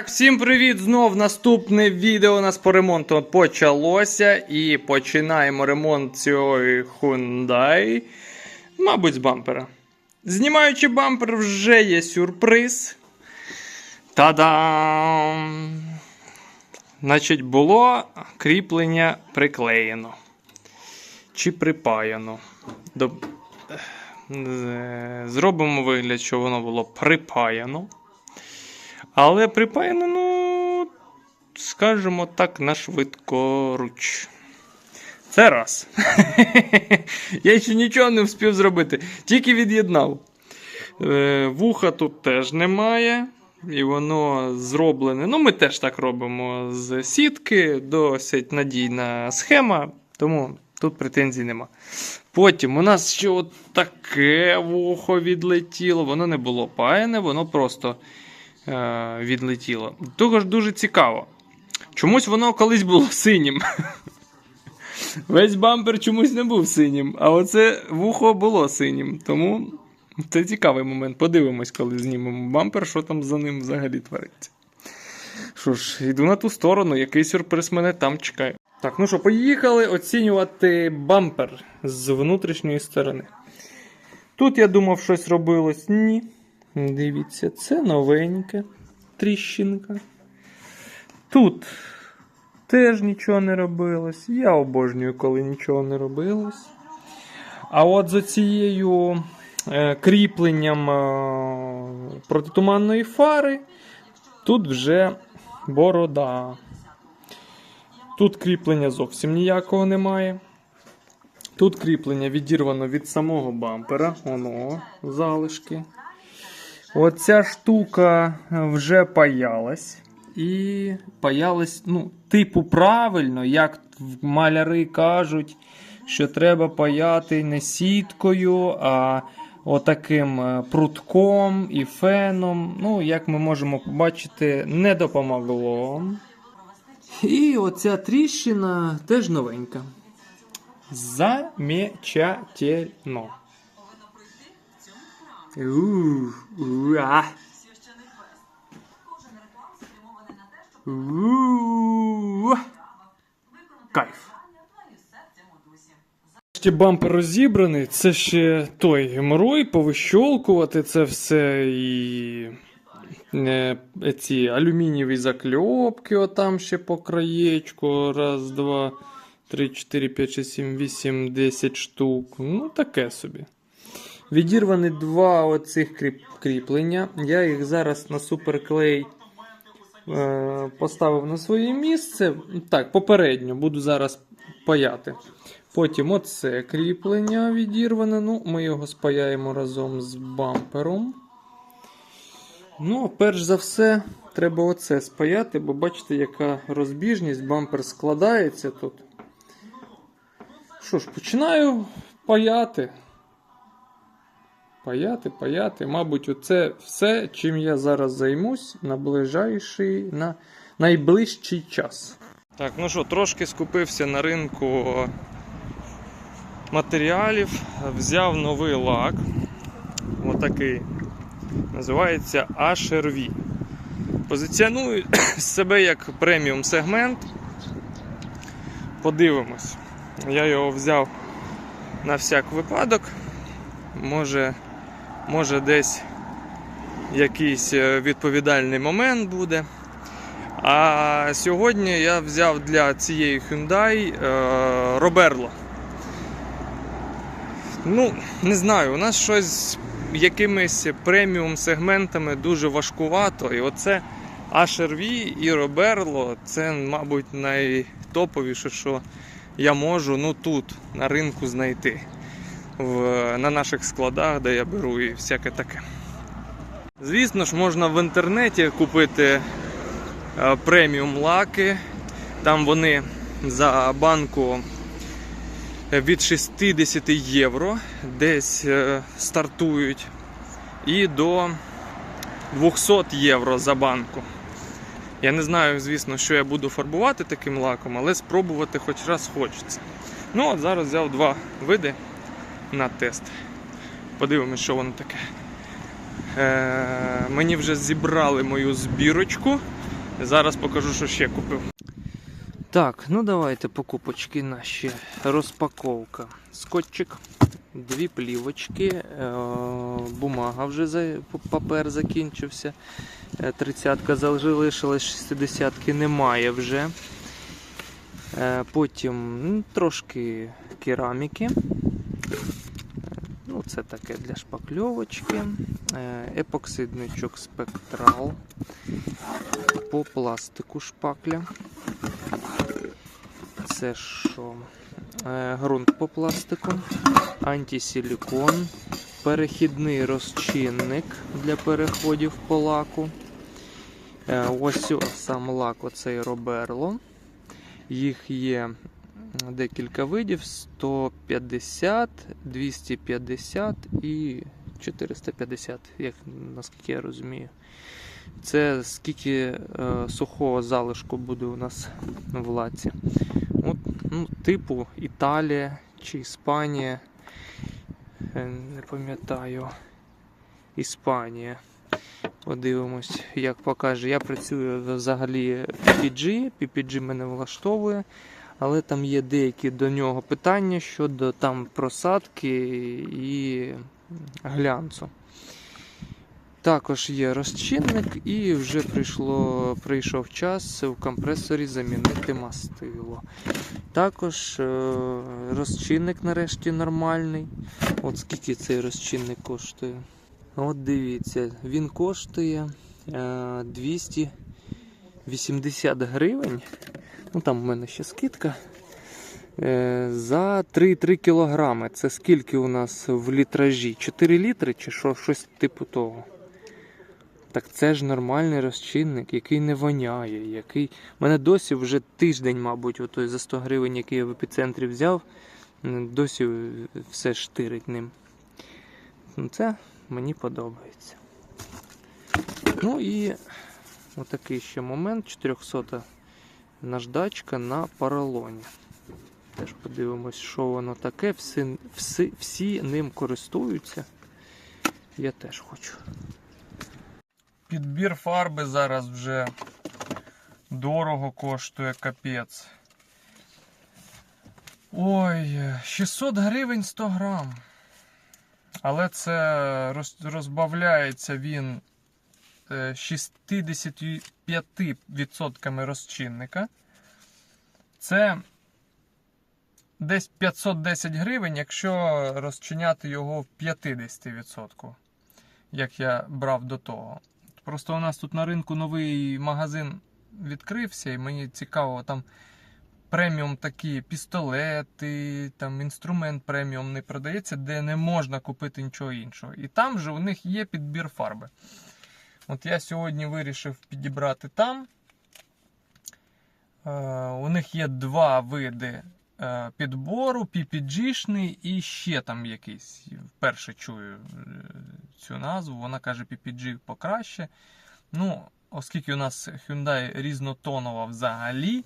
Так, всім привіт! Знов наступне відео у нас по ремонту почалося. І починаємо ремонт цього Hyundai. Мабуть, з бампера. Знімаючи бампер, вже є сюрприз. Та-дам! Значить, було кріплення приклеєно. Чи припаяно. До... Зробимо вигляд, що воно було припаяно. Але припаяно, ну, скажімо так, на швидкоруч. Це раз. Я ще нічого не встиг зробити, тільки від'єднав. Е, Вуха тут теж немає. І воно зроблене. Ну, ми теж так робимо з сітки, досить надійна схема, тому тут претензій нема. Потім у нас ще от таке вухо відлетіло. Воно не було паяне, воно просто е, відлетіло. Того ж дуже цікаво. Чомусь воно колись було синім. Весь бампер чомусь не був синім, а оце вухо було синім. Тому це цікавий момент. Подивимось, коли знімемо бампер, що там за ним взагалі твориться. Що ж, йду на ту сторону, який сюрприз мене там чекає. Так, ну що, поїхали оцінювати бампер з внутрішньої сторони. Тут я думав, щось робилось. Ні. Дивіться, це новеньке тріщинка. Тут теж нічого не робилось. Я обожнюю, коли нічого не робилось. А от за цією е, кріпленням е, протитуманної фари тут вже борода. Тут кріплення зовсім ніякого немає. Тут кріплення відірвано від самого бампера. Воно, залишки. Оця штука вже паялась. І паялась, ну, типу, правильно, як маляри кажуть, що треба паяти не сіткою, а отаким е, прутком і феном. Ну, як ми можемо побачити, не допомогло. І оця тріщина теж новенька. Замечательно. Ух, уа. Ух. Кайф. Ще бампер розібраний, це ще той геморой, повищолкувати це все і е, ці алюмінієві закльопки, отам ще по краєчку. Раз, два, три, чотири, п'ять, шість, сім, вісім, десять штук. Ну, таке собі. Відірвані два оцих кріп- кріплення. Я їх зараз на суперклей е, поставив на своє місце. Так, попередньо буду зараз паяти. Потім оце кріплення відірване. Ну, ми його спаяємо разом з бампером. Ну, перш за все, треба оце спаяти, бо бачите, яка розбіжність, бампер складається тут. Що ж, починаю паяти. Паяти, паяти. Мабуть, оце все, чим я зараз займусь на ближайший, на найближчий час. Так, ну що, трошки скупився на ринку матеріалів, взяв новий лак. Отакий. Називається HRV. Позиціоную себе як преміум сегмент. Подивимось. Я його взяв на всяк випадок. Може, може десь якийсь е, відповідальний момент буде. А сьогодні я взяв для цієї Hyundai Роберло. Ну, не знаю, у нас щось якимись преміум сегментами дуже важкувато. І оце HRV і Роберло це, мабуть, найтоповіше, що я можу ну, тут, на ринку знайти. В, на наших складах, де я беру і всяке таке. Звісно ж, можна в інтернеті купити е, преміум лаки. Там вони за банку від 60 євро десь е, стартують і до 200 євро за банку. Я не знаю, звісно, що я буду фарбувати таким лаком, але спробувати хоч раз хочеться. Ну, от зараз взяв два види на тест. Подивимось, що воно таке. Е, мені вже зібрали мою збірочку. Зараз покажу, що ще купив. Так, ну давайте покупочки наші. Розпаковка. Скотчик, дві плівочки, е, бумага вже за, папер закінчився. Е, Тридцятка залишилась, 60 немає вже. Е, Потім трошки кераміки. Е, Ну, це таке для шпакльовочки. Е, Епоксидничок спектрал. По пластику шпакля. Це що? Е, Ґрунт по пластику, антисилікон, перехідний розчинник для переходів по лаку. Е, Ось сам лак, оцей Роберло. Їх є декілька видів: 150, 250 і 450, як наскільки я розумію. Це скільки е, сухого залишку буде у нас в лаці. От, ну, типу Італія чи Іспанія. Е, Не пам'ятаю. Іспанія. Подивимось, як покаже. Я працюю взагалі PPG. PPG мене влаштовує, але там є деякі до нього питання щодо там просадки і глянцу. Також є розчинник, і вже прийшло, прийшов час в компресорі замінити мастило. Також е, розчинник нарешті нормальний. От скільки цей розчинник коштує. От дивіться, він коштує е, 280 гривень. Ну там в мене ще скидка. Е, за 3,3 кілограми. Це скільки у нас в літражі? 4 літри чи що, щось типу того. Так це ж нормальний розчинник, який не воняє, який. Мене досі вже тиждень, мабуть, отой за 100 гривень, який я в епіцентрі взяв, досі все штирить ним. Ну, Це мені подобається. Ну і отакий ще момент: 400 наждачка на поролоні. Теж подивимось, що воно таке. Всі, всі, всі ним користуються. Я теж хочу. Підбір фарби зараз вже дорого коштує капець. Ой, 600 гривень 100 грам. Але це розбавляється він 65% розчинника. Це десь 510 гривень, якщо розчиняти його в 50%, як я брав до того. Просто у нас тут на ринку новий магазин відкрився, і мені цікаво, там преміум такі пістолети, там інструмент преміум не продається, де не можна купити нічого іншого. І там же у них є підбір фарби. От я сьогодні вирішив підібрати там. Е, у них є два види е, підбору: PPG-шний і ще там якийсь. Вперше чую е, цю назву. Вона каже PPG покраще. Ну, оскільки у нас Hyundai різнотонова взагалі.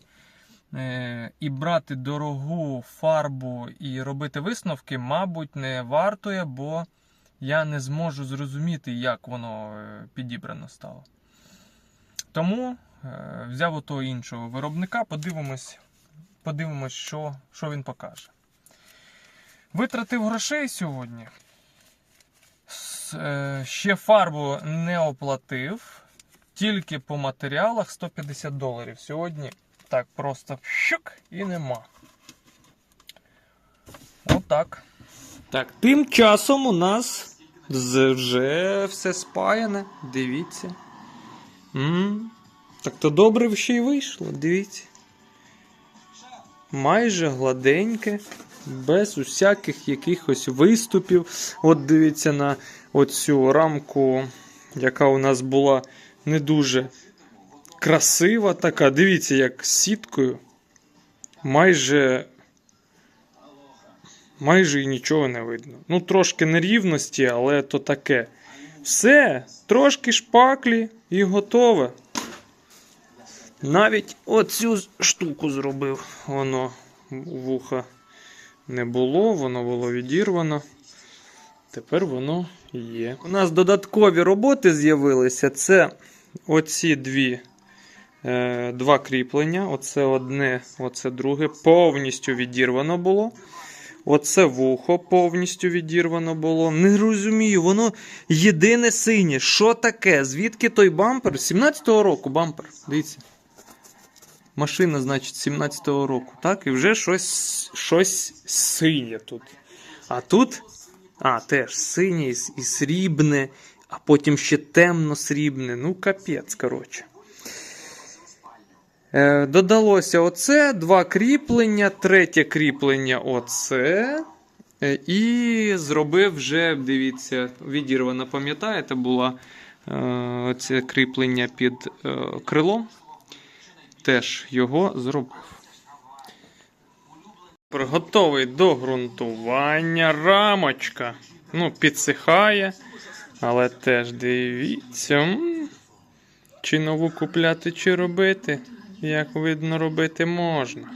І брати дорогу фарбу і робити висновки, мабуть, не вартує, бо я не зможу зрозуміти, як воно е, підібрано стало. Тому е, взяв ото іншого виробника, подивимось, подивимось що, що він покаже. Витратив грошей сьогодні. Е, Ще фарбу не оплатив. Тільки по матеріалах 150 доларів. Сьогодні так просто щук і нема. Отак. Так, тим часом у нас вже все спаяне. Дивіться. Так то добре ще й вийшло, дивіться. Майже гладеньке, без усяких якихось виступів. От дивіться на оцю рамку, яка у нас була не дуже красива така. Дивіться, як з сіткою. Майже. Майже і нічого не видно. Ну, трошки нерівності, але то таке. Все, трошки шпаклі і готове. Навіть оцю штуку зробив. Воно вуха не було, воно було відірвано. Тепер воно є. У нас додаткові роботи з'явилися. Це оці дві Е, два кріплення. Оце одне, оце друге. Повністю відірвано було. Оце вухо повністю відірвано було. Не розумію, воно єдине синє. Що таке? Звідки той бампер? 17-го року бампер. Дивіться. Машина, значить, 17-го року. Так, і вже щось, щось синє тут. А тут. А, теж синє і срібне, а потім ще темно-срібне. Ну, капець, коротше. Е, додалося оце, два кріплення, третє кріплення оце. Е, І зробив вже, дивіться, відірвано, пам'ятаєте, було е, це кріплення під крилом. Теж його зробив. Готовий до ґрунтування. Рамочка. Ну, підсихає. Але теж дивіться. Чи нову купляти, чи робити. Як видно, робити можна.